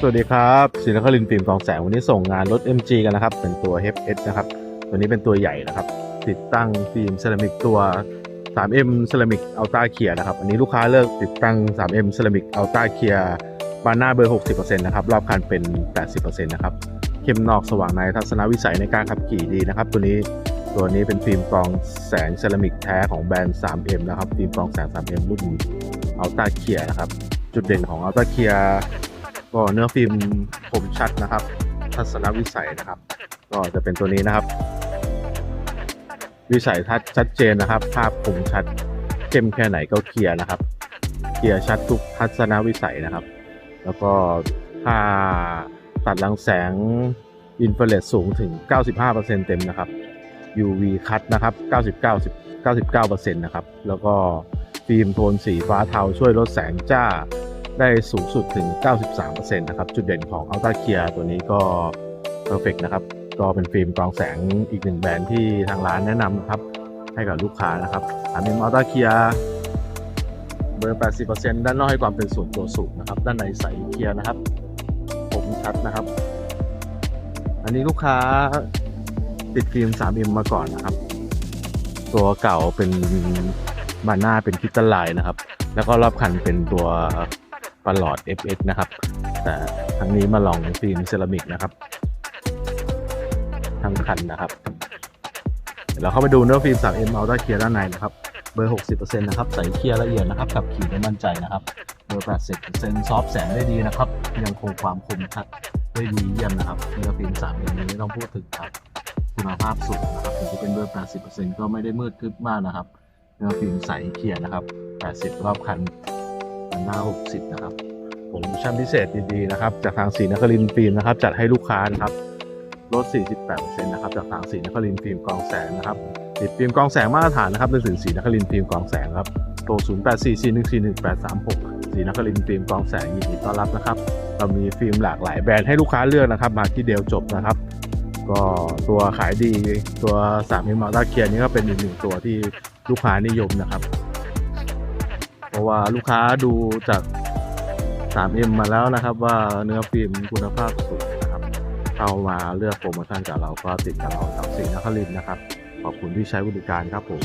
สวัสดีครับศิลคลินฟิล์มกองแสงวันนี้ส่งงานรถ MG กันนะครับ เป็นตัว HS นะครับ ตัวนี้เป็นตัวใหญ่นะครับ ติดตั้งฟิล์มเซรามิกตัว 3M เซรามิกอัลต้าเคียนะครับ อันนี้ลูกค้าเลือกติดตั้ง 3M เซรามิกอัลต้าเคียบานหน้าเบอร์ 60%นะครับ รอบคันเป็น 80%นะครับ เข้มนอกสว่างในทัศนวิสัยในการขับขี่ดีนะครับ ตัวนี้ตัวนี้เป็นฟิล์มกรองแสงเซรามิกแท้ของแบรนด์ 3M นะครับ ฟิล์มกรองแสง 3M รุ่นอัลต้าเคียนะครับ จุดเด่นของอัลต้าเคีย ก็เนื้อฟิล์มคมชัดนะครับ ทัศนวิสัยนะครับ ก็จะเป็นตัวนี้นะครับ วิสัยทัศน์ชัดเจนนะครับ ภาพคมชัดเข้มแค่ไหนก็เคลียร์นะครับเคลียร์ชัดทุกทัศนวิสัยนะครับ แล้วก็ถ้าตัดรังแสงอินฟราเรดสูงถึง 95%เต็มนะครับ UV คัดนะครับ 99 99%นะครับ แล้วก็ฟิล์มโทนสีฟ้าเทาช่วยลดแสงจ้า ได้สูงสุดถึง 93%นะครับ จุดเด่นของ Ultra Clear ตัวนี้ก็ Perfect นะครับ ก็เป็นฟิล์มกรองแสงอีกหนึ่งแบรนด์ที่ทางร้านแนะนำนะครับ ให้กับลูกค้านะครับถามเป็น Ultra Clear เบอร์ 80%ด้านนอกให้ความเป็นส่วนตัวสูงนะครับ ด้านในใสเคลียร์นะครับ ผมชัดนะครับ อันนี้ลูกค้าติดฟิล์ม 3M มาก่อนนะครับ ตัวเก่าเป็นบานหน้าเป็นคริสตัลไลน์นะครับ แล้วก็รอบคันเป็นตัว ประหลอด FX นะครับ แต่ครั้งนี้มาลองฟิล์มเซรามิกนะครับ ทั้งคันนะครับเดี๋ยวเราเข้าไปดูเนื้อฟิล์ม 3M Ultra Clear ด้านในนะครับ เบอร์ 60%นะครับ ใสเคลียร์ละเอียดนะครับขับขี่ได้มั่นใจนะครับ เบอร์ 80%ซอฟต์แสงได้ดีนะครับ ยังคงความคมชัดได้ดีเยี่ยมนะครับเนื้อฟิล์ม 3M นี้ไม่ต้องพูดถึงครับคุณภาพสูงนะครับถึงจะเป็นเบอร์ 80%ก็ไม่ได้มืดทึบมากนะครับเนื้อฟิล์มใสเคลียร์นะครับ 80 รอบคัน อันหน้า60นะครับโปรโมชั่นพิเศษดีๆนะครับ จากทางสีนครินฟิล์มนะครับ จัดให้ลูกค้านะครับลด 48%นะครับ จากทางสีนครินฟิล์มกองแสงนะครับติดฟิล์มกองแสงมาตรฐานนะครับนึกถึงสีนครินฟิล์มกองแสงครับโทร0 8 4 4 1 4 1 8 3 6สีนครินฟิล์มกองแสงยินดีต้อนรับนะครับ เรามีฟิล์มหลากหลายแบรนด์ให้ลูกค้าเลือกนะครับ มาที่เดียวจบนะครับ ก็ตัวขายดีตัว3 m ม l ต a เคียนี้ก็เป็นอีกหนึ่งตัวที่ลูกค้านิยมนะครับ ราะว่าลูกค้าดูจาก 3M มาแล้วนะครับ ว่าเนื้อฟิล์มคุณภาพสูงนะครับ เข้ามาเลือกโปรโมชั่นกับเราก็ติดกับเราจากสีนครินนะครับ ขอบคุณที่ใช้บริการครับผม